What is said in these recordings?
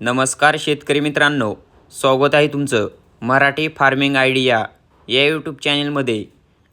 नमस्कार शेतकरी मित्रांनो स्वागत आहे तुमचं मराठी फार्मिंग आयडिया या यूट्यूब चॅनलमध्ये.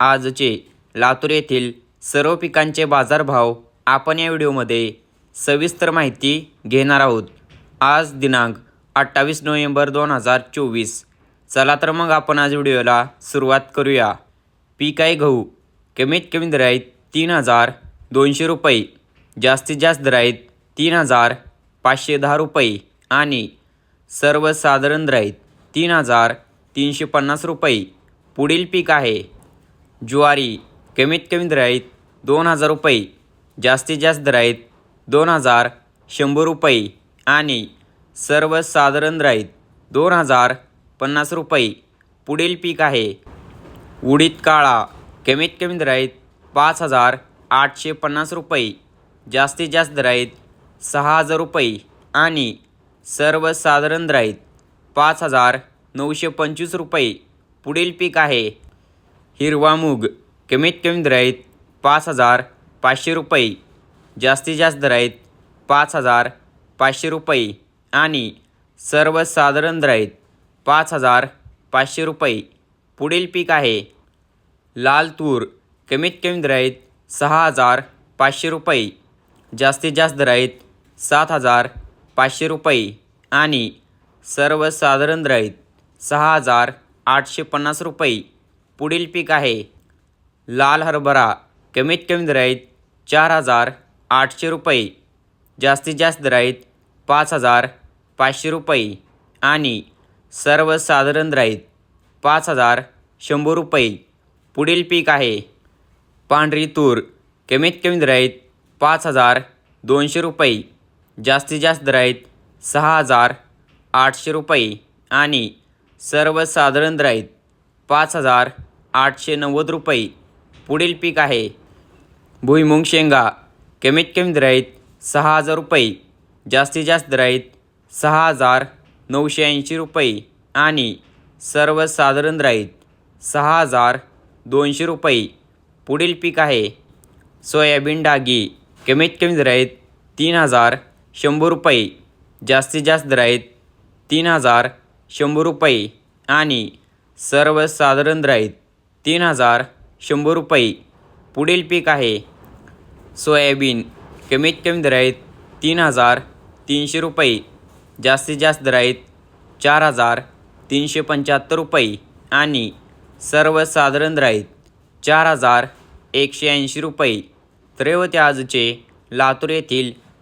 आजचे लातूर येथील सर्व पिकांचे बाजारभाव आपण या व्हिडिओमध्ये सविस्तर माहिती घेणार आहोत. आज दिनांक अठ्ठावीस नोव्हेंबर दोन हजार चोवीस. चला तर मग आपण आज व्हिडिओला सुरुवात करूया. पीक आहे गहू कमीत कमी दर आहेत तीन हजार दोनशे रुपये जास्तीत जास्त दर आहेत तीन हजार पाचशे दहा रुपये. आणि सर्वसाधारण दर तीन हजार तीनशे पन्नास रुपये. पुढील पीक आहे. ज्वारी कमीत कमी दर दोन हजार रुपये. जास्तीत जास्त दराईत दोन हजार शंभर रुपये. आणि सर्वसाधारण दर दोन हजार पन्नास रुपये. पुढील पीक आहे. उडीद काळा कमीत कमी दर पाच हजार आठशे पन्नास रुपये. जास्तीत जास्त दराईत सहा हजार रुपये. आणि सर्वसाधारण राहीत पाच हजार नऊशे पंचवीस रुपये. पुढील पीक आहे. हिरवा मूग कमीत कमी दराईत पाच हजार पाचशे रुपये. जास्तीत जास्त दराईत पाच हजार पाचशे रुपये. आणि सर्वसाधारण दराईत पाच हजार पाचशे रुपये. पुढील पीक आहे. लाल तूर कमीत कमी दराईत सहा हजार पाचशे रुपये. जास्तीत जास्त दराईत सात हजार पाचशे रुपये आणि सर्वसाधारण रहित सहा हजार आठशे पन्नास रुपये. पुढील पीक आहे. लाल हरभरा कमीत कमी दराईत चार हजार आठशे रुपये. जास्तीत जास्त दराईत पाच हजार पाचशे रुपये आणि सर्वसाधारण दराईत पाच हजार शंभर रुपये. पुढील पीक आहे. पांढरी तूर कमीत कमी दराईत पाच हजार दोनशे रुपये. जास्तीत जास्त दर आहेत सहा हजार आठशे रुपये आणि सर्वसाधारण दर आहेत पाच हजार आठशे नव्वद रुपये पुढील पीक आहे. भुईमुंग शेंगा कमीत कमी दर आहेत सहा हजार रुपये जास्तीत जास्त दर आहेत सहा हजार नऊशे ऐंशी रुपये आणि सर्वसाधारण दर आहेत सहा हजार दोनशे रुपये पुढील पीक आहे. सोयाबीन डागी कमीत कमी दर आहेत तीन हजार शंभर रुपये. जास्तीत जास्त दर आहेत तीन हजार शंभर रुपये. आणि सर्वसाधारण दर आहेत तीन हजार शंभर रुपये. पुढील पीक आहे सोयाबीन. कमीत कमी दर आहेत तीन हजार तीनशे रुपये. जास्तीत जास्त दर आहेत चार हजार तीनशे पंच्याहत्तर रुपये. आणि सर्वसाधारण दर आहेत चार हजार एकशे ऐंशी रुपये. तर आजचे लातूर येथील